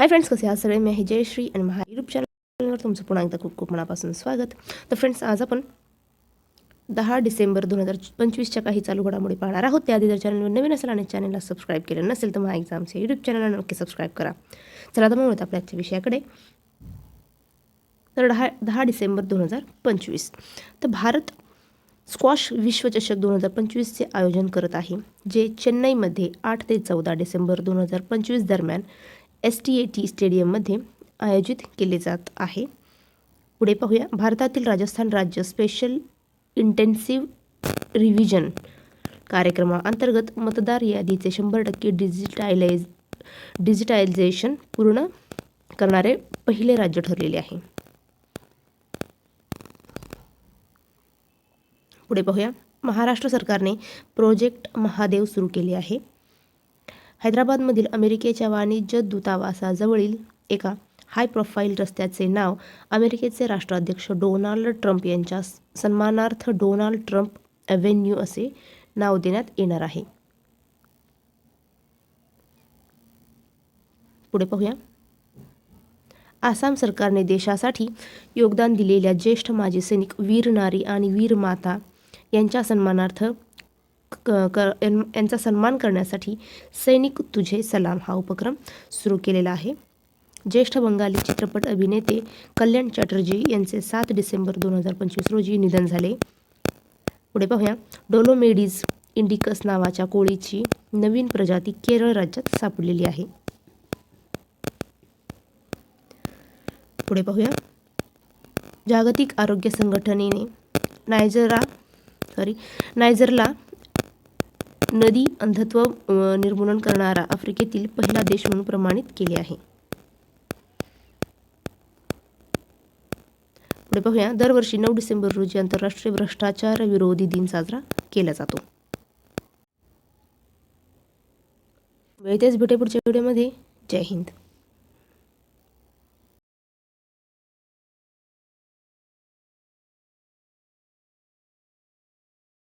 Hi friends कसे आहात सगळे? मी आहे जयश्री आणि माझ्या यूट्यूब चॅनलवर तुमचं पुन्हा एकदा खूप खूप मनापासून स्वागत. तर फ्रेंड्स आज आपण दहा डिसेंबर दोन हजार पंचवीसच्या काही चालू घडामोडी पाहणार आहोत. त्याआधी जर चॅनलवर नवीन असेल आणि चॅनलला सबस्क्राईब केलं नसेल तर मग एक्झामच्या यूट्यूब चॅनलला नक्की सबस्क्राईब करा. चला तर मग आपल्या आजच्या विषयाकडे. तर दहा दहा डिसेंबर दोन हजार पंचवीस. तर भारत स्क्वॉश विश्वचषक दोन हजार पंचवीसचे आयोजन करत आहे जे चेन्नईमध्ये आठ ते चौदा डिसेंबर दोन हजार पंचवीस दरम्यान एस टी ए टी स्टेडियममध्ये आयोजित केले जात आहे. पुढे पाहूया. भारतातील राजस्थान राज्य स्पेशल इंटेन्सिव्ह रिव्हिजन कार्यक्रमाअंतर्गत मतदार यादीचे शंभर टक्के डिजिटायलाइज डिजिटायझेशन पूर्ण करणारे पहिले राज्य ठरलेले आहे. पुढे पाहूया. महाराष्ट्र सरकारने प्रोजेक्ट महादेव सुरू केले आहे. हैदराबादमधील अमेरिकेच्या वाणिज्य दूतावासाजवळील एका हाय प्रोफाईल रस्त्याचे नाव अमेरिकेचे राष्ट्राध्यक्ष डोनाल्ड ट्रम्प यांच्या सन्मानार्थ डोनाल्ड ट्रम्प अव्हेन्यू असे नाव देण्यात येणार आहे. पुढे पाहूया. आसाम सरकारने देशासाठी योगदान दिलेल्या ज्येष्ठ माजी सैनिक वीर नारी आणि वीर माता यांच्या सन्मानार्थ यांचा सन्मान करण्यासाठी सैनिक तुझे सलाम हा उपक्रम सुरू केलेला आहे. ज्येष्ठ बंगाली चित्रपट अभिनेते कल्याण चॅटर्जी यांचे सात डिसेंबर दोन हजार पंचवीस रोजी निधन झाले. पुढे पाहूया. डोलोमेडीज इंडिकस नावाच्या कोळीची नवीन प्रजाती केरळ राज्यात सापडलेली आहे. पुढे पाहूया. जागतिक आरोग्य संघटनेने नायजरा सॉरी नायजरला नदी अंधत्व निर्मूलन करणारा आफ्रिकेतील पहिला देश म्हणून प्रमाणित केले आहे. पुढे पाहूया. दरवर्षी नऊ डिसेंबर रोजी आंतरराष्ट्रीय भ्रष्टाचार विरोधी दिन साजरा केला जातो. वेळेतेच भेटे पुढच्या व्हिडिओमध्ये. जय हिंद.